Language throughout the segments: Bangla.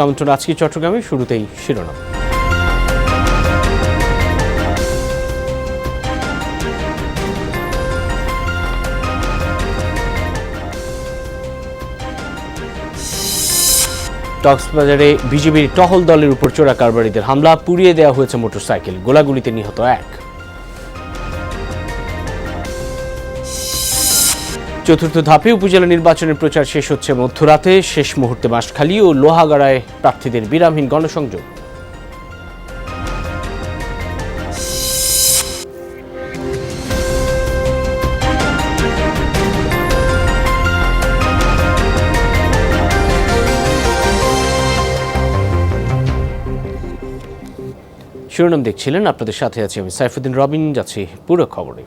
আমন্ত্রণ আজকে চট্টগ্রামে শুরুতেই শিরোনাম। কক্সবাজারে বিজেপির টহল দলের উপর চোরা কারবারিদের হামলা, পুড়িয়ে দেওয়া হয়েছে মোটরসাইকেল, গোলাগুলিতে নিহত এক। চতুর্থ ধাপে উপজেলা নির্বাচনের প্রচার শেষ হচ্ছে মধ্যরাতে। শেষ মুহূর্তে বাঁশখালী ও লোহাগাড়ায় প্রার্থীদের বিরামহীন গণসংযোগ। শিরোনাম দেখছিলেন। আপনাদের সাথে আছি আমি সাইফুদ্দিন রবিন। যাচ্ছি পুরো খবরে।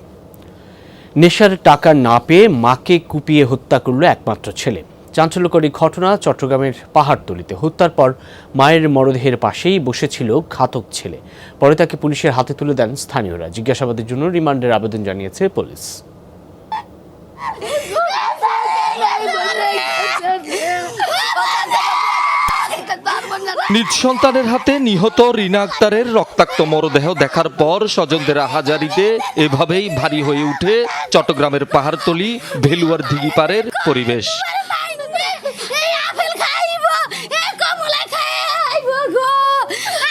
নেশার টাকা না পেয়ে মাকে কুপিয়ে হত্যা করল একমাত্র ছেলে। চাঞ্চল্যকরী ঘটনা চট্টগ্রামের পাহাড়তলিতে। হত্যার পর মায়ের মরদেহের পাশেই বসেছিল ঘাতক ছেলে। পরে তাকে পুলিশের হাতে তুলে দেন স্থানীয়রা। জিজ্ঞাসাবাদের জন্য রিমান্ডের আবেদন জানিয়েছে পুলিশ। নিজ সন্তানের হাতে নিহত রিনা আক্তারের রক্তাক্ত মরদেহ দেখার পর স্বজনদের আহাজারিতে এভাবেই ভারী হয়ে উঠে চট্টগ্রামের পাহাড়তলি ভেলুয়ার দিঘিপাড়ের পরিবেশ এই আপেল খাইব এই কমলা খাইব গো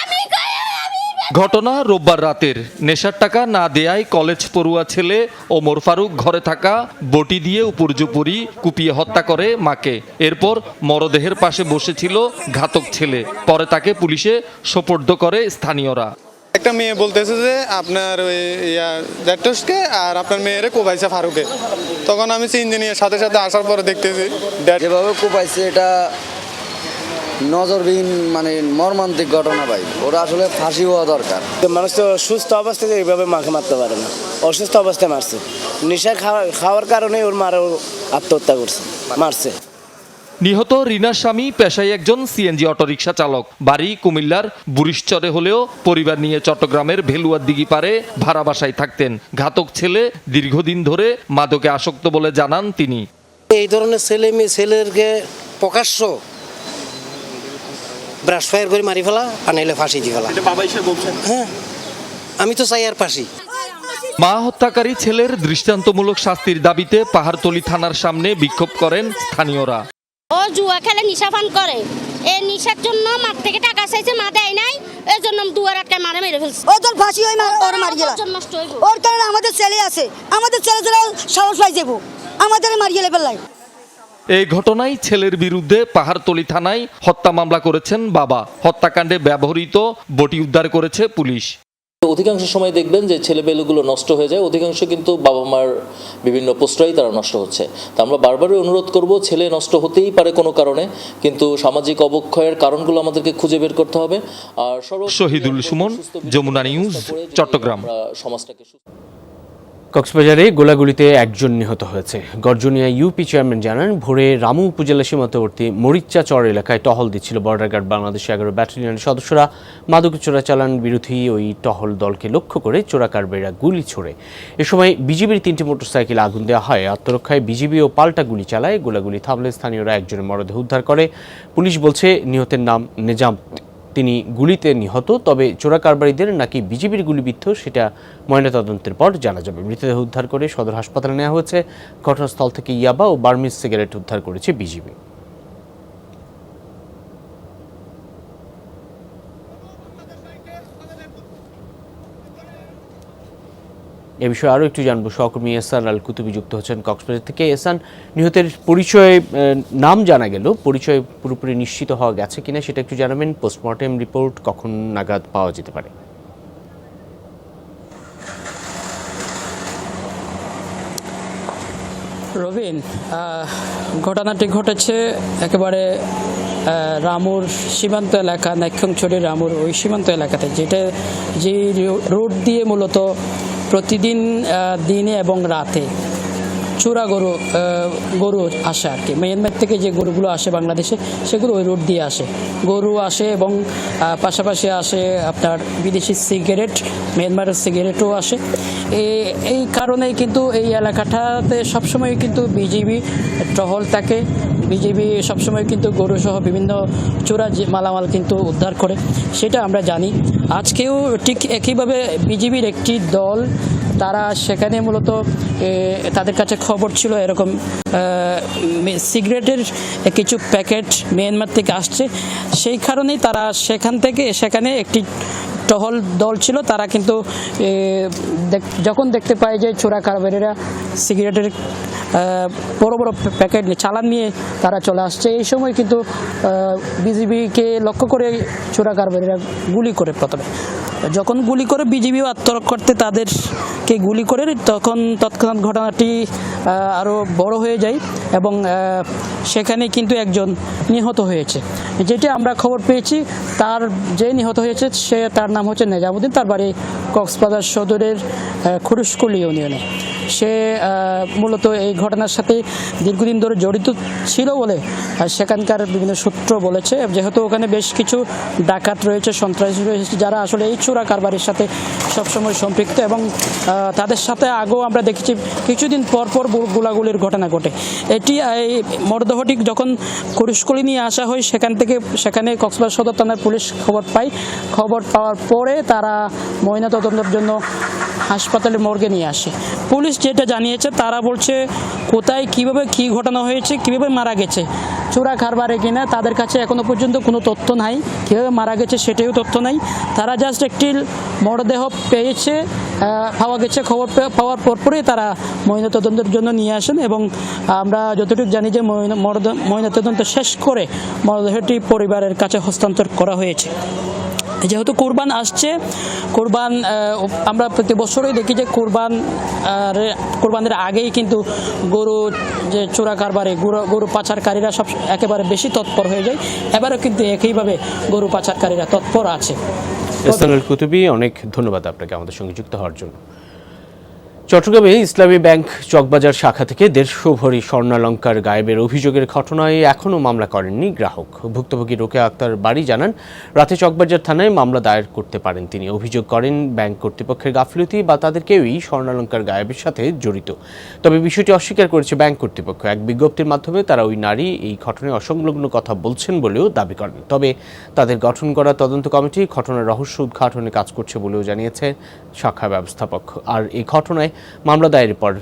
আমি খাই আমি ঘটনা রোববার রাতের। নেশার টাকা না দেয়ায় কলেজ পড়ুয়া ছেলে ওমর ফারুক ঘরে থাকা বটি দিয়ে উপর্যুপরি কুপিয়ে হত্যা করে মাকে। এরপর মরদেহের পাশে বসেছিল ঘাতক ছেলে। পরে তাকে পুলিশে সোপর্দ করে স্থানীয়রা। একটা মেয়ে বলতেছে যে আপনার ওই ইয়া আর আপনার মেয়েরে কোবাইছে ফারুকে। তখন আমি ইঞ্জিনিয়ার সাথে সাথে আসার পরে দেখতেছি যেভাবে কোপাইছে এটা নজরবিহীন মানে মর্মান্তিক ঘটনা ভাই। ওরা আসলে ফাঁসি হওয়া দরকার। তো মানুষ তো সুস্থ অবস্থায় এইভাবে মাকে মারতে পারে না। অসুস্থ অবস্থায় মারছে। নেশা খাওয়া খাওয়ার কারণে ওর মারও আত্মহত্যা করছে। মারছে। নিহত রিনার স্বামী পেশায় একজন সিএনজি অটোরিকশা চালক। বাড়ি কুমিল্লার বুরিশচরে হলেও পরিবার নিয়ে চট্টগ্রামের ভেলুয়ার দিঘি পারে ভাড়া বাসায় থাকতেন। ঘাতক ছেলে দীর্ঘদিন ধরে মাদকে আসক্ত বলে জানান তিনি। এই ধরনের ছেলে মেয়ে ছেলেকে প্রকাশ্য ব্রাশ ফায়ার করে মারি ফেলা আর নাইলে ফাঁসি দিয়ে ফেলা। হ্যাঁ আমি তো চাই আর ফাঁসি। মা হত্যাকারী ছেলের দৃষ্টান্তমূলক শাস্তির দাবিতে পাহাড়তলি থানার সামনে বিক্ষোভ করেন স্থানীয়রা। ও জুয়া খেলে নিশা পান করে। এই নিশার জন্য মার থেকে টাকা চাইছে মা দেয় নাই। এই জন্য দুয়ার আটকায় মারে মেরে ফেলছে। ও তোর ফাঁসি হয়ে মার- ওর মারি গেলা। ওর কারণে আমাদের ছেলে আছে। আমাদের ছেলে ছেলে সাহস পাই যাব। আমাদের মারিয়ে ফেললাই এই ঘটনায় ছেলের বিরুদ্ধে পাহাড়তলি থানায় হত্যা মামলা করেছেন বাবা। হত্যাকাণ্ডে ব্যবহৃত বটি উদ্ধার করেছে পুলিশ। অধিকাংশ সময় দেখবেন যে ছেলেমেয়েগুলো নষ্ট হয়ে যায় অধিকাংশ কিন্তু বাবা মার বিভিন্ন প্রশ্রয় তারা নষ্ট হচ্ছে। তা আমরা বারবারই অনুরোধ করব ছেলে নষ্ট হতেই পারে কোনো কারণে কিন্তু সামাজিক অবক্ষয়ের কারণগুলো আমাদেরকে খুঁজে বের করতে হবে। আর শহীদুল সুমন, যমুনা নিউজ, চট্টগ্রাম। সমাজটাকে সুস্থ কক্সবাজারে গোলাগুলিতে একজন নিহত হয়েছে। গর্জনিয়া ইউপি চেয়ারম্যান জানান, ভোরে রামু উপজেলা সীমান্তবর্তী মরিচা চর এলাকায় টহল দিচ্ছিল বর্ডার গার্ড বাংলাদেশ এগারো ব্যাটালিয়নের সদস্যরা। মাদক চোরাচালান বিরোধী ওই টহল দলকে লক্ষ্য করে চোরাকারবেরা গুলি ছোড়ে। এ সময় বিজিবির তিনটি মোটরসাইকেল আগুন দেওয়া হয়। আত্মরক্ষায় বিজিবি ও পাল্টা গুলি চালায়। গোলাগুলি থামলে স্থানীয়রা একজনের মরদেহ উদ্ধার করে। পুলিশ বলছে, নিহতের নাম নেজাম তিনি গুলিতে নিহত, তবে চোরাকারবারীদের নাকি বিজেপির গুলিবিদ্ধ সেটা ময়নাতদন্তের পর জানা যাবে। মৃতদেহ উদ্ধার করে সদর হাসপাতালে নেওয়া হয়েছে। ঘটনাস্থল থেকে ইয়াবা ও বার্মিজ সিগারেট উদ্ধার করেছে বিজিবি। এ বিষয়ে আরও একটু জানব। সহকর্মী এসান আল কুতুবি যুক্ত হচ্ছেন কক্সবাজার থেকে। এসান, নিহতের পরিচয় নাম জানা গেল। পরিচয় পুরোপুরি নিশ্চিত হওয়া গেছে কিনা সেটা একটু জানাবেন। পোস্টমর্টেম রিপোর্ট, কখন নাগাদ পাওয়া যেতে পারে? রবিন ঘটনাটি ঘটেছে একেবারে রামুর সীমান্ত এলাকা নাক্ষংছড়ি রামুর ওই সীমান্ত এলাকাতে, যেটা যে রোড দিয়ে মূলত প্রতিদিন দিনে এবং রাতে চূড়া গরু গরু আসে আর কি। মিয়ানমার থেকে যে গরুগুলো আসে বাংলাদেশে, সেগুলো ওই রোড দিয়ে আসে। গরু আসে এবং পাশাপাশি আসে আপনার বিদেশি সিগারেট মিয়ানমারের সিগারেটও আসে। এই কারণেই কিন্তু এই এলাকাটাতে সবসময় কিন্তু বিজিবি টহল থাকে। বিজেপি সবসময় কিন্তু গরু সহ বিভিন্ন চোরা মালামাল কিন্তু উদ্ধার করে, সেটা আমরা জানি। আজকেও ঠিক একইভাবে বিজেপির একটি দল, তারা সেখানে মূলত তাদের কাছে খবর ছিল এরকম সিগারেটের কিছু প্যাকেট মিয়ানমার থেকে আসছে। সেই কারণেই তারা সেখান থেকে, সেখানে একটি টহল দল ছিল, তারা কিন্তু যখন দেখতে পায় যে চোরা কারবারিরা সিগারেটের বড়ো বড় প্যাকেট নিয়ে, চালান নিয়ে তারা চলে আসছে, এই সময় কিন্তু বিজিবিকে লক্ষ্য করে চোরা কারবারিরা গুলি করে প্রথমে। যখন গুলি করে বিজিবিও আত্মরক্ষা করতে তাদেরকে গুলি করে তখন তৎক্ষণাৎ ঘটনাটি আরও বড় হয়ে যায় এবং সেখানে কিন্তু একজন নিহত হয়েছে। যেটি আমরা খবর পেয়েছি তার যে নিহত হয়েছে সে তার নাম হচ্ছে নেজামুদ্দিন তার বাড়ি কক্সবাজার সদরের আহ, ইউনিয়নে। সে মূলত এই ঘটনার সাথে দীর্ঘদিন ধরে জড়িত ছিল বলে সেখানকার বিভিন্ন সূত্র বলেছে। যেহেতু ওখানে বেশ কিছু ডাকাত রয়েছে, সন্ত্রাসী রয়েছে, যারা আসলে এই চোরা কারবারের সাথে সবসময় সম্পৃক্ত এবং তাদের সাথে আগেও আমরা দেখেছি, কিছুদিন পর পর গোলাগুলির ঘটনা ঘটে। এটি এই মরদেহটি যখন কুরুশকুলি নিয়ে আসা হয়, সেখান থেকে, সেখানে কক্সবাজার সদর থানার পুলিশ খবর পায়। খবর পাওয়ার পরে তারা ময়নাতদন্তের জন্য হাসপাতালে মর্গে নিয়ে আসে। পুলিশ যেটা জানিয়েছে, তারা বলছে কোথায়, কীভাবে কি ঘটনা হয়েছে, কীভাবে মারা গেছে, চোরা কারবারে কিনা, তাদের কাছে এখনও পর্যন্ত কোনো তথ্য নাই, কীভাবে মারা গেছে সেটাও তথ্য নাই। তারা জাস্ট একটি মরদেহ পেয়েছে পাওয়া গেছে, খবর পাওয়ার পরপরই তারা ময়নাতদন্তের জন্য নিয়ে আসেন এবং আমরা যতটুকু জানি যে ময়নাতদন্ত শেষ করে মরদেহটি পরিবারের কাছে হস্তান্তর করা হয়েছে। যেহেতু কোরবান আসছে, কোরবান আমরা প্রতি বছরই দেখি যে কোরবান কোরবানের আগেই কিন্তু গরু যে চোরা কারবারে, গরু গরু পাচারকারীরা সব একেবারে বেশি তৎপর হয়ে যায়। এবারও কিন্তু একইভাবে গরু পাচারকারীরা তৎপর আছে। কুতুবি, অনেক ধন্যবাদ আপনাকে আমাদের সঙ্গে যুক্ত হওয়ার জন্য। চট্টগ্রামে ইসলামী ব্যাংক চকবাজার শাখা থেকে দেড়শো ভরি স্বর্ণালঙ্কার গায়েবের অভিযোগের ঘটনায় এখনও মামলা করেননি গ্রাহক। ভুক্তভোগী রোকে আক্তার বাড়ি জানান, রাতে চকবাজার থানায় মামলা দায়ের করতে পারেন তিনি। অভিযোগ করেন, ব্যাংক কর্তৃপক্ষের গাফিলতি বা তাদের কেউই স্বর্ণালঙ্কার গায়েবের সাথে জড়িত। তবে বিষয়টি অস্বীকার করেছে ব্যাংক কর্তৃপক্ষ। এক বিজ্ঞপ্তির মাধ্যমে তারা ওই নারী এই ঘটনায় অসংলগ্ন কথা বলছেন বলেও দাবি করেন। তবে তাদের গঠন করা তদন্ত কমিটি ঘটনার রহস্য উদ্ঘাটনে কাজ করছে বলেও জানিয়েছে শাখা ব্যবস্থাপক। আর এই ঘটনায় মামলা দায়ের পর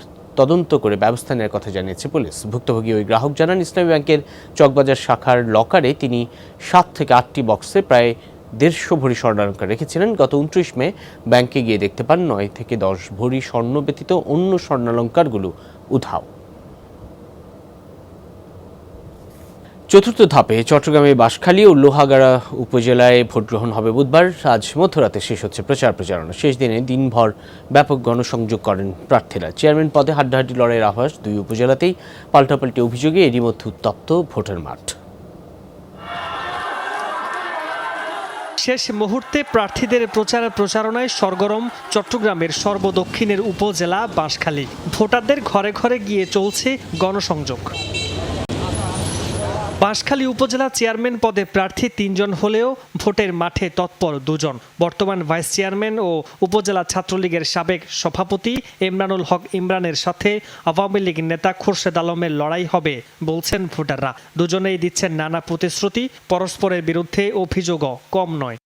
তদন্ত করে ব্যবস্থা নেওয়ার কথা জানিয়েছে পুলিশ। ভুক্তভোগী ওই গ্রাহক জানান, ইসলামী ব্যাংকের চকবাজার শাখার লকারে তিনি সাত থেকে আটটি বক্সে প্রায় দেড়শো ভরি স্বর্ণালঙ্কার রেখেছিলেন। গত উনত্রিশ মে ব্যাংকে গিয়ে দেখতে পান, নয় থেকে দশ ভরি স্বর্ণ ব্যতীত অন্য স্বর্ণালঙ্কারগুলো উধাও। চতুর্থ ধাপে চট্টগ্রামের বাঁশখালী ও লোহাগাড়া উপজেলায় ভোট গ্রহণ হবে বুধবার। আজ মধ্যরাতে শেষ হচ্ছে প্রচার প্রচারণা। শেষ দিনে দিনভর ব্যাপক গণসংযোগ করেন প্রার্থীরা। চেয়ারম্যান পদে হাড্ডাহাড্ডি লড়াইয়ের আভাস দুই উপজেলাতেই। পাল্টাপাল্টি অভিযোগে এরই মধ্যে উত্তপ্ত ভোটের মাঠ। শেষ মুহূর্তে প্রার্থীদের প্রচার প্রচারণায় সরগরম চট্টগ্রামের সর্বদক্ষিণের উপজেলা বাঁশখালী। ভোটারদের ঘরে ঘরে গিয়ে চলছে গণসংযোগ। বাঁশখালী উপজেলা চেয়ারম্যান পদে প্রার্থী তিনজন হলেও ভোটের মাঠে তৎপর দুজন। বর্তমান ভাইস চেয়ারম্যান ও উপজেলা ছাত্রলীগের সাবেক সভাপতি ইমরানুল হক ইমরানের সাথে আওয়ামী লীগ নেতা খুরশেদ আলমের লড়াই হবে, বলছেন ভোটাররা। দুজনেই দিচ্ছেন নানা প্রতিশ্রুতি, পরস্পরের বিরুদ্ধে অভিযোগও কম নয়।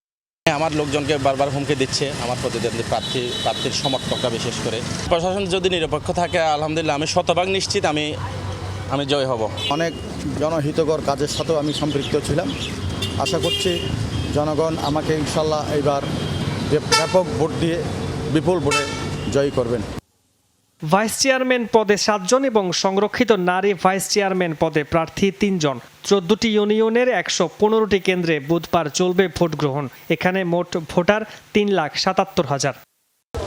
আমার লোকজনকে বারবার হুমকি দিচ্ছে, আমার প্রতিদ্বন্দ্বী প্রার্থী, প্রার্থীর সমর্থকরা বিশেষ করে। প্রশাসন যদি নিরপেক্ষ থাকে, আলহামদুলিল্লাহ, আমি শতভাগ নিশ্চিত আমি আমি জয় হব। অনেক জনহিতকর কাজের সাথেও আমি সম্পৃক্ত ছিলাম। আশা করছি জনগণ আমাকে ইনশাল্লাহ এবার ব্যাপ- ব্যাপক ভোট দিয়ে বিপুল ভোটে জয়ী করবেন। ভাইস চেয়ারম্যান পদে সাতজন এবং সংরক্ষিত নারী ভাইস চেয়ারম্যান পদে প্রার্থী তিনজন। চোদ্দটি ইউনিয়নের একশো পনেরোটি কেন্দ্রে বুধবার চলবে ভোট গ্রহণ এখানে মোট ভোটার তিন লাখ সাতাত্তর হাজার।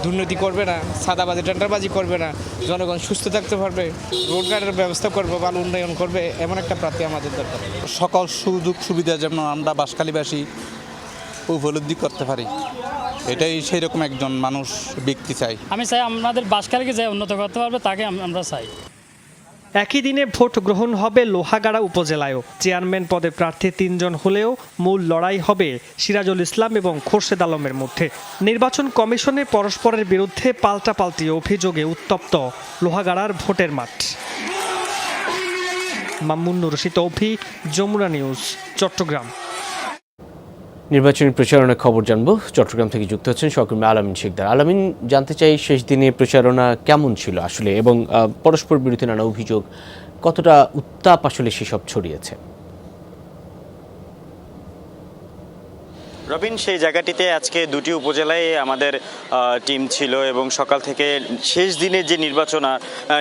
দুর্নীতি করবে না সাদাবাজি টেন্ডারবাজি করবে না জনগণ সুস্থ থাকতে পারবে রোড গার্ডের ব্যবস্থা করবে ভালো উন্নয়ন করবে এমন একটা প্রার্থী আমাদের দরকার। সকল সুযোগ সুবিধা যেমন আমরা বাসকালীবাসী উপলব্ধি করতে পারি এটাই সেই রকম একজন মানুষ ব্যক্তি চাই। আমি চাই আমাদের বাসকালীকে যে উন্নত করতে পারবে তাকে আমরা চাই। একই দিনে ভোট গ্রহণ হবে লোহাগাড়া উপজেলায়ও। চেয়ারম্যান পদে প্রার্থী তিনজন হলেও মূল লড়াই হবে সিরাজুল ইসলাম এবং খোরশেদ আলমের মধ্যে। নির্বাচন কমিশনে পরস্পরের বিরুদ্ধে পাল্টাপাল্টি অভিযোগে উত্তপ্ত লোহাগাড়ার ভোটের মাঠ। মামুন্নুর রশিদ অভি, যমুনা নিউজ, চট্টগ্রাম। নির্বাচনী প্রচারণার খবর জানব। চট্টগ্রাম থেকে যুক্ত হচ্ছেন সহকর্মী আলামিন শিকদার। আলামিন, জানতে চাই শেষ দিনে প্রচারণা কেমন ছিল আসলে এবং পরস্পর বিরোধী নানা অভিযোগ, কতটা উত্তাপ আসলে সেসব ছড়িয়েছে? রবিন, সেই জায়গাটিতে আজকে দুটি উপজেলায় আমাদের টিম ছিল এবং সকাল থেকে শেষ দিনের যে নির্বাচনা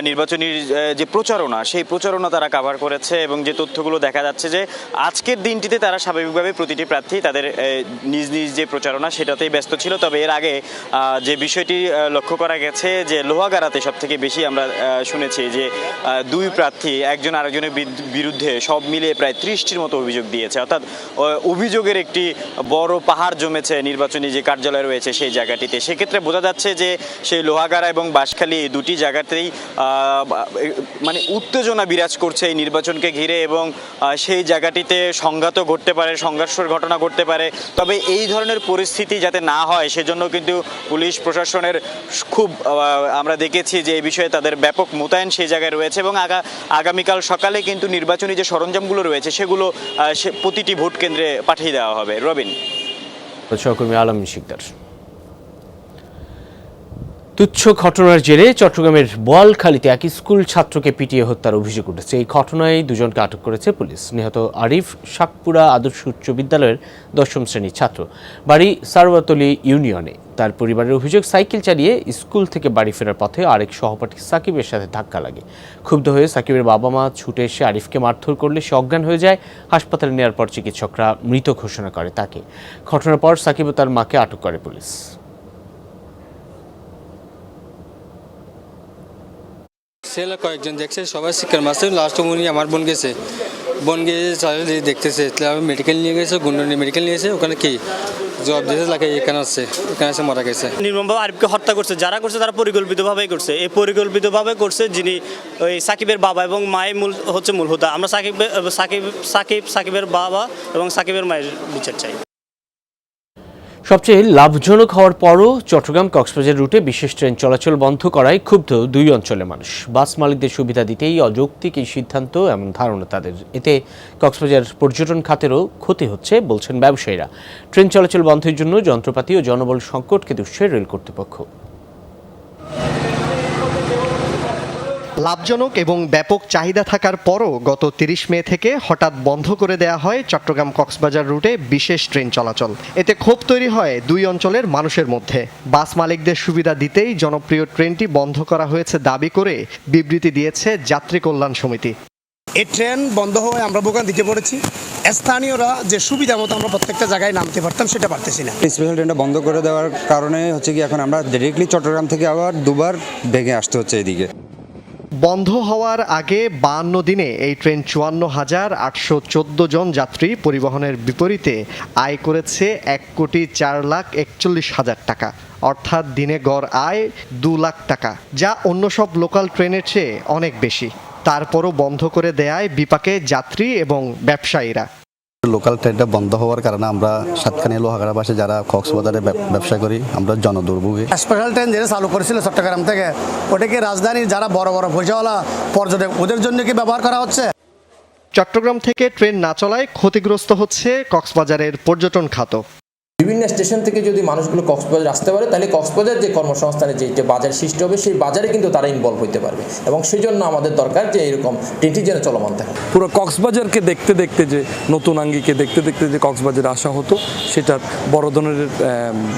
নির্বাচনীর যে প্রচারণা, সেই প্রচারণা তারা কাভার করেছে এবং যে তথ্যগুলো দেখা যাচ্ছে যে আজকের দিনটিতে তারা স্বাভাবিকভাবে প্রতিটি প্রার্থী তাদের নিজ নিজ যে প্রচারণা সেটাতেই ব্যস্ত ছিল। তবে এর আগে যে বিষয়টি লক্ষ্য করা গেছে যে লোহাগাড়াতে সব থেকে বেশি আমরা শুনেছি যে দুই প্রার্থী, একজন আরেকজনের বিরুদ্ধে সব মিলিয়ে প্রায় ত্রিশটির মতো অভিযোগ দিয়েছে। অর্থাৎ অভিযোগের একটি বড় পাহাড় জমেছে, নির্বাচনী যে কার্যালয় রয়েছে সেই জায়গাটিতে। সেক্ষেত্রে বোঝা যাচ্ছে যে সেই লোহাগাড়া এবং বাঁশখালী এই দুটি জায়গাতেই মানে উত্তেজনা বিরাজ করছে এই নির্বাচনকে ঘিরে এবং সেই জায়গাটিতে সংঘাতও ঘটতে পারে, সংঘর্ষের ঘটনা ঘটতে পারে। তবে এই ধরনের পরিস্থিতি যাতে না হয়, সেজন্য কিন্তু পুলিশ প্রশাসনের খুব আমরা দেখেছি যে এই বিষয়ে তাদের ব্যাপক মোতায়েন সেই জায়গায় রয়েছে এবং আগা, আগামীকাল সকালে কিন্তু নির্বাচনী যে সরঞ্জামগুলো রয়েছে, সেগুলো প্রতিটি ভোট কেন্দ্রে পাঠিয়ে দেওয়া হবে। রবিন। সহকর্মী আলামিন শিকদার তুচ্ছ ঘটনার জেরে চট্টগ্রামের বোয়ালখালীতে এক স্কুল ছাত্রকে পিটিয়ে হত্যার অভিযোগ উঠেছে। এই ঘটনায় দুজনকে আটক করেছে পুলিশ। নিহত আরিফ শাকপুরা আদর্শ উচ্চ বিদ্যালয়ের দশম শ্রেণির ছাত্র। বাড়ি সারওয়াতলি ইউনিয়নে। তার পরিবারের অভিযোগ, সাইকেল চালিয়ে স্কুল থেকে বাড়ি ফেরার পথে আরেক সহপাঠী সাকিবের সাথে ধাক্কা লাগে। ক্ষুব্ধ হয়ে সাকিবের বাবা মা ছুটে এসে আরিফকে মারধর করলে সে অজ্ঞান হয়ে যায়। হাসপাতালে নেওয়ার পর চিকিৎসকরা মৃত ঘোষণা করে তাকে। ঘটনার পর সাকিব তার মাকে আটক করে পুলিশ। ছেলে কয়েকজন দেখছে, সবাই শিক্ষার মাসে লাস্ট উনি আমার বোন গেছে। বোন গিয়ে চালিয়ে দেখতেছে তারপর মেডিকেল নিয়ে গেছে গুন্ডনি মেডিকেল নিয়ে গেছে, ওখানে কি জবাব দিয়েছে লাগে এখানে আছে এখানে আছে মারা গেছে। নির্মমভাবে আরিফকে হত্যা করছে, যারা করছে তারা পরিকল্পিতভাবেই করছে। এই পরিকল্পিতভাবে করছে যিনি ওই সাকিবের বাবা এবং মায়ের মূল হচ্ছে মূল হোতা। আমরা সাকিব সাকিব সাকিব, সাকিবের বাবা এবং সাকিবের মায়ের বিচার চাই। সবচেয়ে লাভজনক হওয়ার পরও চট্টগ্রাম কক্সবাজার রুটে বিশেষ ট্রেন চলাচল বন্ধ করায় ক্ষুব্ধ দুই অঞ্চলের মানুষ। বাস মালিকদের সুবিধা দিতেই অযৌক্তিক এই সিদ্ধান্ত, এমন ধারণা তাদের। এতে কক্সবাজার পর্যটন খাতেরও ক্ষতি হচ্ছে, বলছেন ব্যবসায়ীরা। ট্রেন চলাচল বন্ধের জন্য যন্ত্রপাতি ও জনবল সংকটকে দুষছে রেল কর্তৃপক্ষ। লাভজনক এবং ব্যাপক চাহিদা থাকার পরও গত তিরিশ মে থেকে হঠাৎ বন্ধ করে দেয়া হয় চট্টগ্রাম কক্সবাজার রুটে বিশেষ ট্রেন চলাচল। এতে ক্ষোভ তৈরি হয় দুই অঞ্চলের মানুষের মধ্যে। বাস মালিকদের সুবিধা দিতেই জনপ্রিয় ট্রেনটি বন্ধ করা হয়েছে দাবি করে বিবৃতি দিয়েছে যাত্রী কল্যাণ সমিতি। এই ট্রেন বন্ধ হওয়ায় আমরা বোকান দিতে পড়েছি। স্থানীয়রা যে সুবিধা মতো আমরা প্রত্যেকটা জায়গায় নামতে পারতাম সেটা পারতেছি না। স্পেশাল ট্রেনটা বন্ধ করে দেওয়ার কারণে হচ্ছে কি এখন আমরা ডিরেক্টলি চট্টগ্রাম থেকে আবার দুবার ভেঙে আসতে হচ্ছে এদিকে। বন্ধ হওয়ার আগে বাহান্ন দিনে এই ট্রেন চুয়ান্ন হাজার আটশো চোদ্দ জন যাত্রী পরিবহনের বিপরীতে আয় করেছে এক কোটি চার লাখ একচল্লিশ হাজার টাকা, অর্থাৎ দিনে গড় আয় দু লাখ টাকা, যা অন্য সব লোকাল ট্রেনের চেয়ে অনেক বেশি। তারপরও বন্ধ করে দেয়ায় বিপাকে যাত্রী এবং ব্যবসায়ীরা। লোকাল ট্রেনটা বন্ধ হওয়ার কারণে আমরা সাতখানি লোহাগাড়া পাশে যারা কক্সবাজারে ব্যবসা করি আমরা জনদুর্ভোগী। স্পেশাল ট্রেন যেটা চালু করেছিল চট্টগ্রাম থেকে ওটাকে রাজধানীর যারা বড় বড় ভোজাওয়ালা পর্যটক ওদের জন্য কি ব্যবহার করা হচ্ছে? চট্টগ্রাম থেকে ট্রেন না চলায় ক্ষতিগ্রস্ত হচ্ছে কক্সবাজারের পর্যটন খাত বিভিন্ন স্টেশন থেকে যদি মানুষগুলো কক্সবাজার আসতে পারে, তাহলে কক্সবাজার যে কর্মসংস্থানের যে বাজার সৃষ্টি হবে, সেই বাজারে কিন্তু তারা ইনভলভ হইতে পারবে। এবং সেই জন্য আমাদের দরকার যে এরকম ট্রেনটি যেন চলমান থাকে। পুরো কক্সবাজারকে দেখতে দেখতে যে, নতুন আঙ্গিকে দেখতে দেখতে যে কক্সবাজার আসা হতো, সেটার বড় ধরনের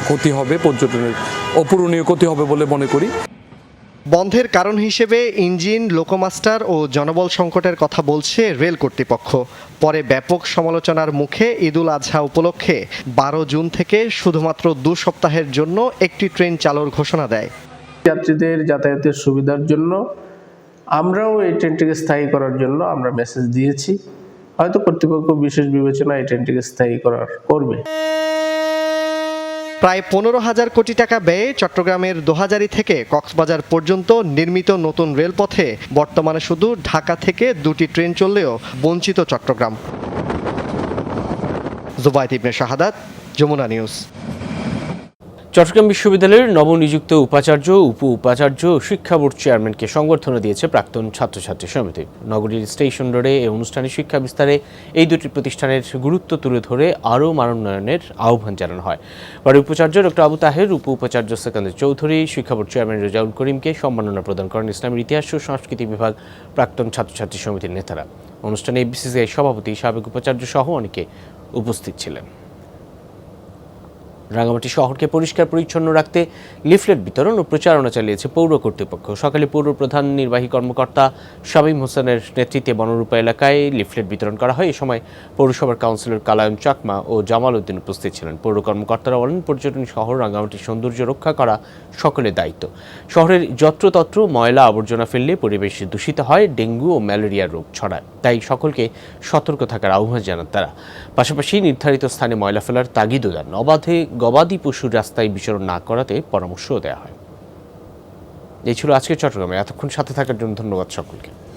ক্ষতি হবে, পর্যটনের অপূরণীয় ক্ষতি হবে বলে মনে করি। বন্ধের কারণ হিসেবে ইঞ্জিন, লোকোমাস্টার ও জনবল সংকটের কথা বলছে রেল কর্তৃপক্ষ। পরে ব্যাপক সমালোচনার মুখে ঈদুল আজহা উপলক্ষে বারো জুন থেকে শুধুমাত্র দু সপ্তাহের জন্য একটি ট্রেন চালুর ঘোষণা দেয়। যাত্রীদের যাতায়াতের সুবিধার জন্য, আমরাও এই ট্রেনটিকে স্থায়ী করার জন্য আমরা মেসেজ দিয়েছি। হয়তো কর্তৃপক্ষ বিশেষ বিবেচনা এই ট্রেনটিকে স্থায়ী করার করবে। প্রায় পনেরো হাজার কোটি টাকা ব্যয়ে চট্টগ্রামের দোহাজারি থেকে কক্সবাজার পর্যন্ত নির্মিত নতুন রেলপথে বর্তমানে শুধু ঢাকা থেকে দুটি ট্রেন চললেও বঞ্চিত চট্টগ্রাম। জুবাইদ ইবনে শাহাদাত, যমুনা নিউজ। চট্টগ্রাম বিশ্ববিদ্যালয়ের নবনিযুক্ত উপাচার্য, উপ উপাচার্য শিক্ষা বোর্ড চেয়ারম্যানকে সংবর্ধনা দিয়েছে প্রাক্তন ছাত্রছাত্রী সমিতি। নগরীর স্টেশন রোডে এই অনুষ্ঠানে শিক্ষা বিস্তারে এই দুটি প্রতিষ্ঠানের গুরুত্ব তুলে ধরে আরও মানোন্নয়নের আহ্বান জানানো হয়। পরে উপাচার্য ডক্টর আবু তাহের, উপ উপাচার্য সেকান্দার চৌধুরী, শিক্ষা বোর্ড চেয়ারম্যান রেজাউল করিমকে সম্মাননা প্রদান করেন ইসলামের ইতিহাস ও সংস্কৃতি বিভাগ প্রাক্তন ছাত্রছাত্রী সমিতির নেতারা। অনুষ্ঠানে বিসিসিআই সভাপতি, সাবেক উপাচার্য সহ অনেকে উপস্থিত ছিলেন। রাঙামাটি শহরকে পরিষ্কার পরিচ্ছন্ন রাখতে লিফলেট বিতরণ ও প্রচারণা চালিয়েছে পৌর কর্তৃপক্ষ। সকালে পৌর প্রধান নির্বাহী কর্মকর্তা শামীম হোসেনের নেতৃত্বে বনরূপা এলাকায় লিফলেট বিতরণ করা হয়। এ সময় পৌরসভার কাউন্সিলর কালায়ন চাকমা ও জামাল উদ্দিন উপস্থিত ছিলেন। পৌর কর্মকর্তারা বলেন, পর্যটন শহর, রাঙামাটির সৌন্দর্য রক্ষা করা সকলের দায়িত্ব। শহরের যত্রতত্র ময়লা আবর্জনা ফেললে পরিবেশ দূষিত হয়, ডেঙ্গু ও ম্যালেরিয়ার রোগ ছড়ায়। তাই সকলকে সতর্ক থাকার আহ্বান জানান তারা। পাশাপাশি নির্ধারিত স্থানে ময়লা ফেলার তাগিদও দেন। অবাধে গবাদি পশুর রাস্তায় বিচরণ না করাতে পরামর্শও দেওয়া হয়। এই ছিল আজকের চট্টগ্রামে। এতক্ষণ সাথে থাকার জন্য ধন্যবাদ সকলকে।